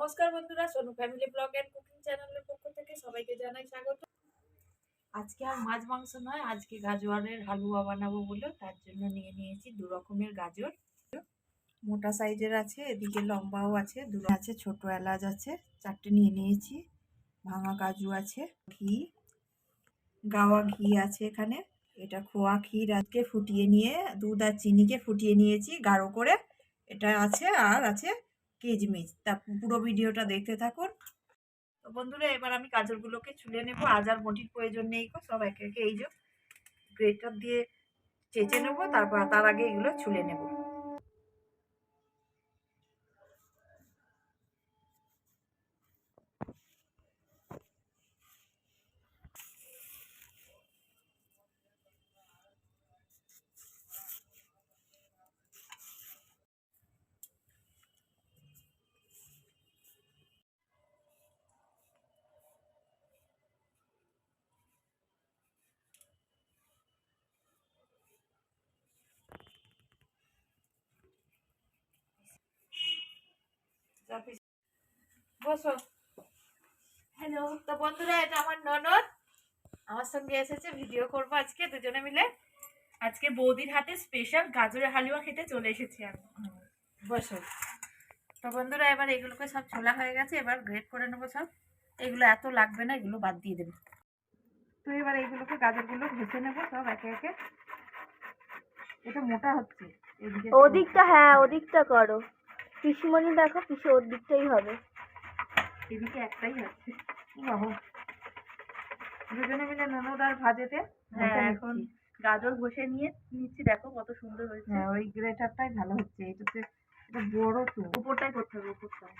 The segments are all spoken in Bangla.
নমস্কার বন্ধুরা, Sonu family blog and cooking চ্যানেলের পক্ষ থেকে সবাইকে জানাই স্বাগত। আজকে আর মাছ, মাংস নয়, আজকে গাজরের হালুয়া বানাবো বলে, তার জন্য নিয়ে নিয়েছি দু রকমের গাজর। মোটা সাইজের আছে, এদিকে লম্বাও আছে, দু আছে, ছোট এলাচ আছে, চারটে নিয়ে নিয়েছি। ভাঙা কাজু আছে, ঘি, গাওয়া ঘি আছে এখানে, এটা খোয়া ক্ষীর আজকে ফুটিয়ে নিয়ে, দুধ আর চিনিকে ফুটিয়ে নিয়েছি গাঢ় করে, এটা আছে আর আছে কিচমিচ তা পুরো ভিডিওটা দেখতে থাকুন। তো বন্ধুরা, এবার আমি গাজরগুলোকে ছুলে নেব। আজ আর বটির প্রয়োজন নেই গো, সব একে একে এই যে গ্রেটার দিয়ে চেঁচে নেব, তারপর তার আগে এগুলো ছুলে নেব। বসো। হ্যালো তো বন্ধুরা, এটা আমার ননদ। আমার সঙ্গে এসেছে ভিডিও করব আজকে, দুজনে মিলে। আজকে বৌদির হাতে স্পেশাল গাজরের হালুয়া খেতে চলে এসেছি আমি। বসো। তো বন্ধুরা, এবার এগুলোকে সব ছোলা হয়ে গেছে, এবার গ্রেট করে নেব সব। এগুলো এত লাগবে না, এগুলো বাদ দিয়ে দেবো। তো এবার এইগুলোকে গাজরগুলো ঘষে নেব সব একে একে। এটা মোটা হচ্ছে ওদিকটা হ্যাঁ ওদিকটা করো। পিসিমণি দেখো, পিসি ওর দিকটাই হবে। এদিকে একটাই আছে। বাবা দুজনে মিলে ননদ আর ভাজেতে হ্যাঁ এখন গাজর ঘষে নিয়ে নিচ্ছি দেখো কত সুন্দর হয়েছে। হ্যাঁ ওই গ্রেটারটাই ভালো হচ্ছে এটাতে এটা বড় তো। উপরটাই করতে হবে উপরটাই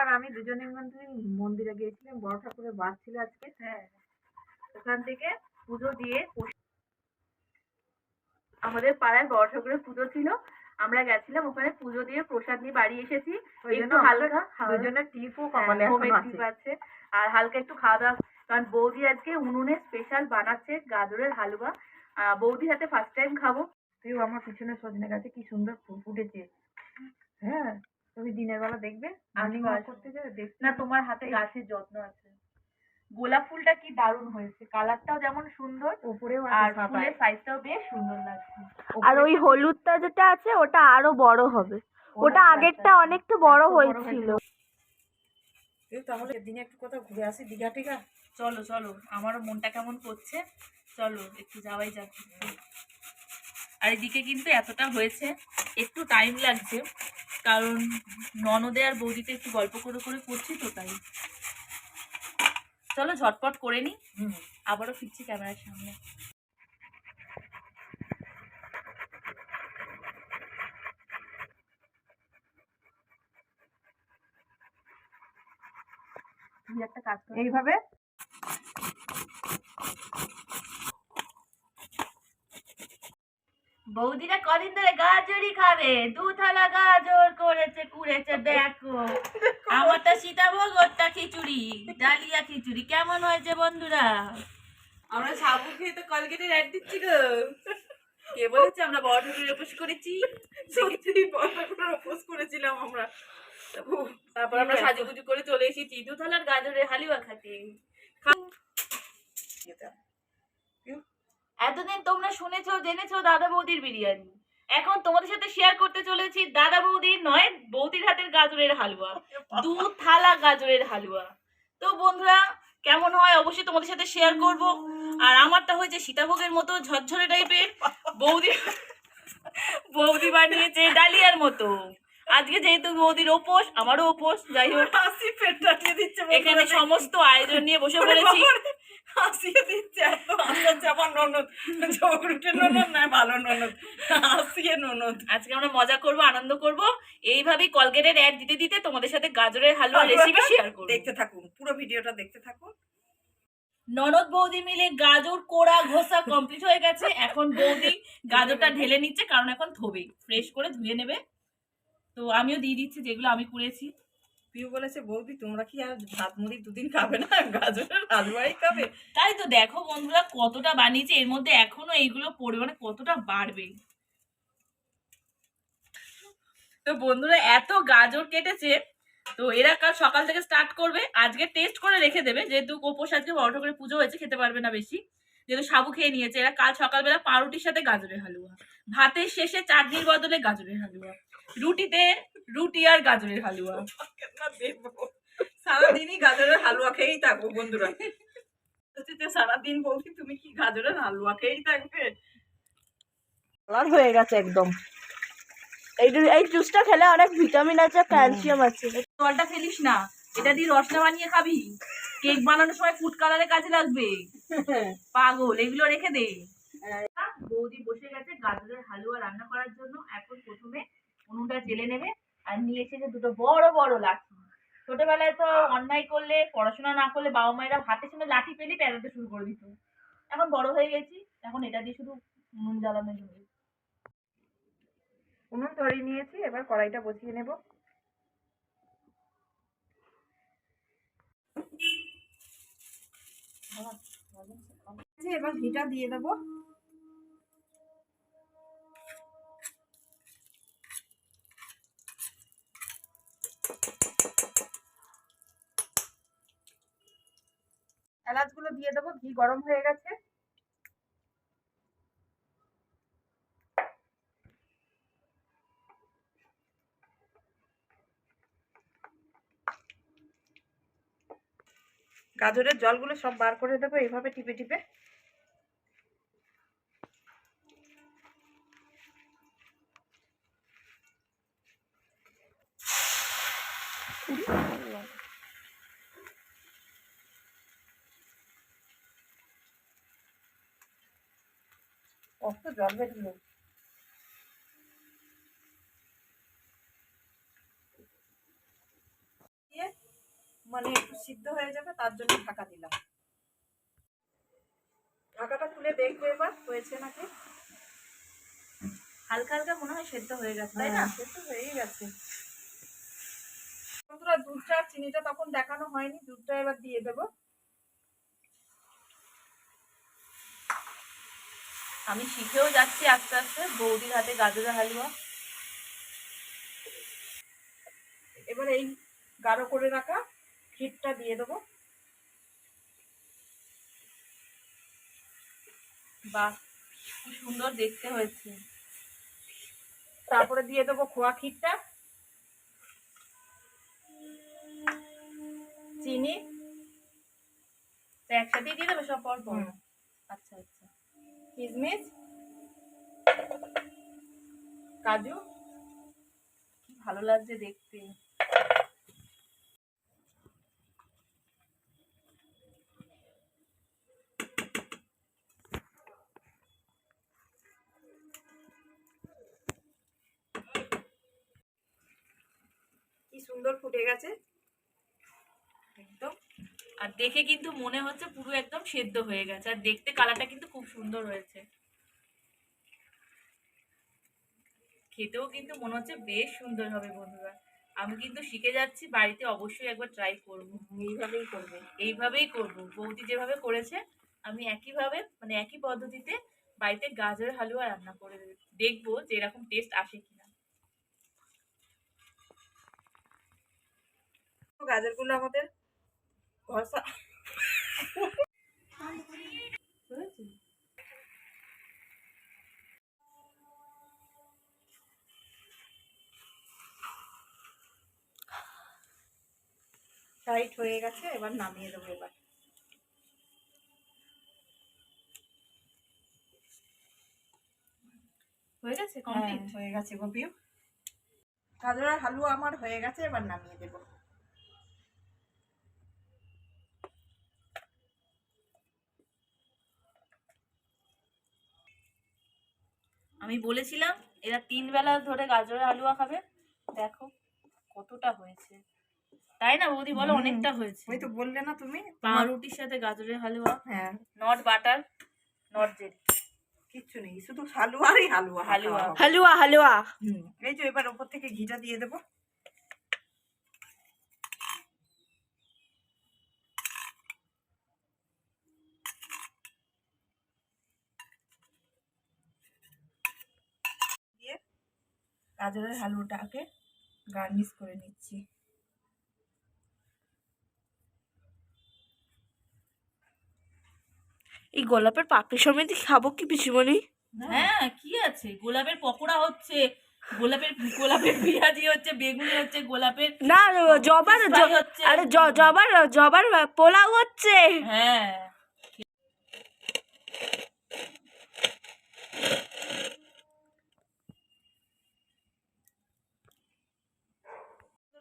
আর আমি দুজনে মধ্যে মন্দিরে গিয়েছিলাম বড় ঠাকুরের বাস ছিল আজকে। হ্যাঁ ওখান থেকে পুজো দিয়ে আমাদের পাড়ায় বড় ঠাকুরের পুজো ছিল আমরা গেছিলাম ওখানে পুজো দিয়ে প্রসাদ নিয়ে বাড়ি এসেছি। একটু হালকা দুজনের টিপও কপালে টিপ আছে। আর হালকা একটু খাওয়া দাওয়া কারণ বৌদি আজকে উনুনে স্পেশাল বানাচ্ছে গাজরের হালুয়া। বৌদির হাতে ফার্স্ট টাইম খাব। পিউ আমার পিছনে সজনে গাছে কি সুন্দর ফুল ফুটেছে। হ্যাঁ তুমি দিনের বেলা দেখবে যাবে দেখবে না তোমার হাতে গাছের যত্ন আছে। গোলাপ ফুলটা কি দারুণ হয়েছে। কালারটাও যেমন সুন্দর উপরেও আর ফুলের সাইজটাও বেশ সুন্দর লাগছে। আর ওই হলুদটা যেটা আছে ওটা আরও বড় হবে। ওটা আগেরটা অনেকটা বড় হয়েছিল। তাহলে দিনে একটু কোথাও ঘুরে আসি দীঘা টিঘা? চলো চলো আমারও মনটা কেমন করছে। চলো একটু যাওয়াই যাক। আর এদিকে কিন্তু এতটা হয়েছে একটু টাইম লাগছে। কারণ ননদে আর বৌদিতে একটু গল্প করে করে করছি তো তাই। চলো ঝটপট করে নি। হুম। আবারও ফিরছি ক্যামেরার সামনে। তুই একটা কাজ কর। এইভাবে বৌদিরা কদিন ধরে গাজরই খাবে। দু থালা গাজর করেছে কুড়েছে দেখো। আমারটা সীতাভোগ ওরটা খিচুড়ি ডালিয়া খিচুড়ি। কেমন হয়েছে বন্ধুরা? আমরা সাবু খেয়ে তো কলগেটের অ্যাড দিচ্ছি গো। কে বলেছে আমরা বড় ঠাকুরের উপোস করেছি? সত্যি বড় করে উপোস করেছিলাম আমরা। তারপর আমরা সাজুগুজু করে চলে এসেছি দু থালার গাজরের হালুয়া খাতে। এতদিন তোমরা শুনেছো জেনেছো দাদা বৌদির বিরিয়ানি। এখন তোমাদের সাথে শেয়ার করতে চলেছি দাদা বৌদির নয় বৌদির হাতের গাজরের হালুয়া। দু থালা গাজরের হালুয়া। তো বন্ধুরা কেমন হয় অবশ্যই তোমাদের সাথে শেয়ার করব। আর আমারটা হয়েছে সীতাভোগের মতো ঝরঝরে টাইপের বৌদি বৌদি বানিয়েছে ডালিয়ার মতো। আজকে যেহেতু বৌদির ওপোস আমারও ওপোস যাই হোক। এখানে সমস্ত আয়োজন নিয়ে বসে পড়েছি। হাসিয়ে দিচ্ছে এত হাসাচ্ছে আমার ননদ। ঝগড়ুটে ননদ না ভালো ননদ? হাসিয়ে ননদ। আজকে আমরা মজা করব আনন্দ করব। এইভাবেই কলগেটের অ্যাড দিতে দিতে তোমাদের সাথে গাজরের হালুয়া রেসিপি শেয়ার করব। দেখতে থাকুন পুরো ভিডিওটা দেখতে থাকুন। ননদ বৌদি মিলে গাজর কোড়া ঘষা কমপ্লিট হয়ে গেছে। এখন বৌদি গাজরটা ঢেলে নিচ্ছে কারণ এখন থবে ফ্রেশ করে ধুয়ে নেবে। তো আমিও দিয়ে দিচ্ছি যেগুলো আমি করেছি। পিউ বলেছে বৌদি তোমরা কি আর ভাত মুড়ি দুদিন খাবে না? গাজরের হালুয়াই খাবে? তাই তো দেখো বন্ধুরা কতটা বানিয়েছে এর মধ্যে এখনও এইগুলো পরিমাণে কতটা বাড়বে। তো বন্ধুরা এত গাজর কেটেছে তো এরা কাল সকাল থেকে স্টার্ট করবে। আজকে টেস্ট করে রেখে দেবে যেহেতু উপোস আজকে বড় করে পুজো হয়েছে খেতে পারবে না বেশি। যেহেতু সাবু খেয়ে নিয়েছে এরা কাল সকালবেলা পাউরুটির সাথে গাজরের হালুয়া। ভাতের শেষে চাটনির বদলে গাজরের হালুয়া। রুটিতে রুটি আর গাজরের হালুয়া। সারাদিনই গাজরের হালুয়া খেয়েই থাকব বন্ধুরা। সারাদিন বলছি তুমি কি গাজরের হালুয়া খেয়েই থাকবে? কালার হয়ে গেছে একদম। এই এই জুসটা খেলে অনেক ভিটামিন আছে ক্যালসিয়াম আছে। জলটা ফেলিস না এটা দিয়ে রসনা বানিয়ে খাবি। কেক বানানোর সময় ফুড কালারে কাজে লাগবে। পাগল এগুলো রেখে দে। বৌদি বসে গেছে গাজরের হালুয়া রান্না করার জন্য। জেলে নেবে আর নিয়ে এসেছে দুটো বড় বড় লাঠি। ছোটবেলায় তো অন্যায় করলে পড়াশোনা না করলে বাবা মায়েরা হাতের সঙ্গে লাঠি পেলে পেরাতে শুরু করে দিত। এখন বড় হয়ে গেছি এখন এটা দিয়ে শুধু উনুন জ্বালানো হবে উনুন ধরিয়ে নিয়েছি এবার কড়াইটা বসিয়ে নেব। এবার ঘিটা দিয়ে দেবো। ঘি গরম হয়ে গেছে। গাজরের জলগুলো সব বার করে দেবো এইভাবে টিপে টিপে। কত জল বেরোলো মানে একটু সিদ্ধ হয়ে যাবে তার জন্য ঢাকা দিলাম। ঢাকাটা খুলে দেখব এবার হয়েছে নাকি? হালকা হালকা মনে হয় সেদ্ধ হয়ে গেছে তাই না? হ্যাঁ, সে তো হয়েই গেছে। বন্ধুরা দুধটা চিনিটা তখন দেখানো হয়নি দুধটা এবার দিয়ে দেবো। আমি শিখেও যাচ্ছি আস্তে আস্তে। বৌদির হাতে গাজরের হালুয়া। এবার এই গাঢ় করে রাখা ক্ষীরটা দিয়ে দেবো। বাহ খুব সুন্দর দেখতে হয়েছে। তারপরে দিয়ে দেবো খোয়া ক্ষীরটা। চিনি। তো একসাথেই দিয়ে দেবে সব পর পর আচ্ছা আচ্ছা। কিশমিশ কাজু? ভালো লাগছে দেখতে। কি সুন্দর ফুটে গেছে। আর দেখে কিন্তু মনে হচ্ছে পুরো একদম সেদ্ধ হয়ে গেছে। আর দেখতে কালারটা কিন্তু খুব সুন্দর হয়েছে। খেতেও কিন্তু মনে হচ্ছে বেশ সুন্দর হবে বন্ধুরা। আমি কিন্তু শিখে যাচ্ছি, বাড়িতে অবশ্যই একবার ট্রাই করব। এইভাবেই করবে, এইভাবেই করব। বৌদি যেভাবে করেছে, আমি একইভাবে মানে একই পদ্ধতিতে বাড়িতে গাজরের হালুয়া রান্না করে দেখব যে এরকম টেস্ট আসে কিনা। গাজরগুলো আমাদের ঘষা? টাইট হয়ে গেছে এবার নামিয়ে দেবো এবার। হয়ে গেছে হ্যাঁ, কমপ্লিট হয়ে গেছে গোপিও। গাজরের হালুয়া আমার হয়ে গেছে এবার নামিয়ে দেবো। আমি বলেছিলাম এরা তিন বেলা ধরে গাজরের হালুয়া খাবে। দেখো কতটা হয়েছে। তাই না বৌদি? বলো অনেকটা হয়েছে। ওই তো বললে না তুমি পাউরুটির সাথে গাজরের হালুয়া হ্যাঁ। নট বাটার নট জেলি কিচ্ছু নেই শুধু হালুয়ারই হালুয়া। হালুয়া। হালুয়া। হালুয়া এই যে এবার ওপর থেকে ঘিটা দিয়ে দেবো। গাজরের হালুয়াটাকে গার্নিশ করে নিচ্ছি। এই গোলাপের পাপড়ি সমেত খাব কি পিসিমণি? হ্যাঁ কি আছে? গোলাপের পকোড়া হচ্ছে গোলাপের গোলাপের পেঁয়াজি হচ্ছে বেগুনি হচ্ছে গোলাপের না জবার। আরে জবার জবার পোলাও হচ্ছে। হ্যাঁ।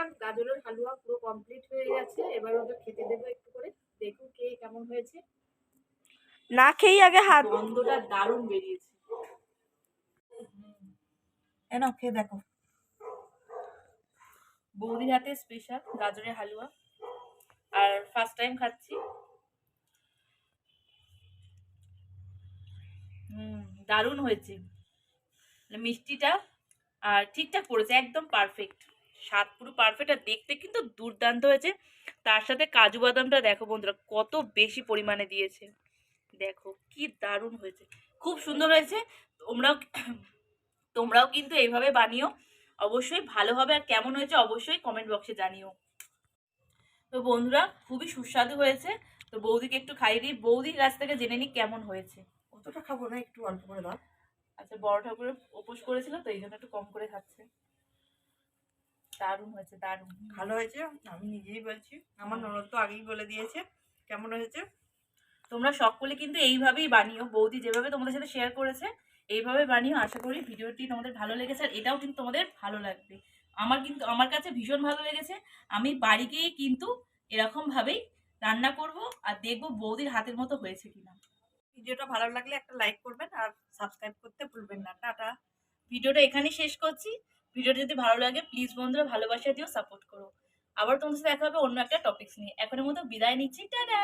সুতরাং গাজরের হালুয়া পুরো কমপ্লিট হয়ে গেছে। এবার ওদের খেতে দেবো একটু করে। দেখুন কে কেমন হয়েছে। না খেয়ে আগে হাত গন্ধটা দারুণ বেরিয়েছে। এন খেয়ে দেখো। বৌদির হাতে স্পেশাল গাজরের হালুয়া। আর ফার্স্ট টাইম খাচ্ছি। হুম দারুণ হয়েছে। মিষ্টিটা আর ঠিকঠাক পড়েছে একদম পারফেক্ট স্বাদ পুরো পারফেক্ট আর দেখতে কিন্তু দুর্দান্ত হয়েছে। তার সাথে কাজু বাদামটা দেখো বন্ধুরা কত বেশি পরিমাণে দিয়েছে। দেখো কি দারুণ হয়েছে। খুব সুন্দর হয়েছে। তোমরাও তোমরাও কিন্তু এইভাবে বানিও। অবশ্যই ভালো হবে আর কেমন হয়েছে অবশ্যই কমেন্ট বক্সে জানিও। তো বন্ধুরা খুবই সুস্বাদু হয়েছে। তো বৌদিকে একটু খাইয়ে দিই। বৌদির কাছ থেকে জেনে নিই কেমন হয়েছে। অতটা খাব না একটু অল্প করে দাও। আচ্ছা বড় ঠাকুরের উপোস করেছিল তো এই জন্য একটু কম করে খাচ্ছে। দারুণ হয়েছে দারুণ। ভালো হয়েছে আমি নিজেই বলছি। আমার ননদ তো আগেই বলে দিয়েছে কেমন হয়েছে? তোমরা সকলে কিন্তু এইভাবেই বানিও। বৌদি যেভাবে তোমাদের সাথে শেয়ার করেছে এইভাবে বানিও। আশা করি ভিডিওটি তোমাদের ভালো লেগেছে আর এটাও কিন্তু তোমাদের ভালো লাগবে। আমার কিন্তু আমার কাছে ভীষণ ভালো লেগেছে। আমি বাড়ি গিয়ে কিন্তু এরকমভাবেই রান্না করব আর দেখব বৌদির হাতের মতো হয়েছে কিনা। ভিডিওটা ভালো লাগলে একটা লাইক করবেন আর সাবস্ক্রাইব করতে ভুলবেন না। টাটা। ভিডিওটা এখানেই শেষ করছি। ভিডিওটা যদি ভালো লাগে প্লিজ বন্ধুরা ভালোবাসা দিও সাপোর্ট করো। আবার তোমার সাথে দেখা হবে অন্য একটা টপিক্স নিয়ে। এখনের মতো বিদায় নিচ্ছি, টাটা!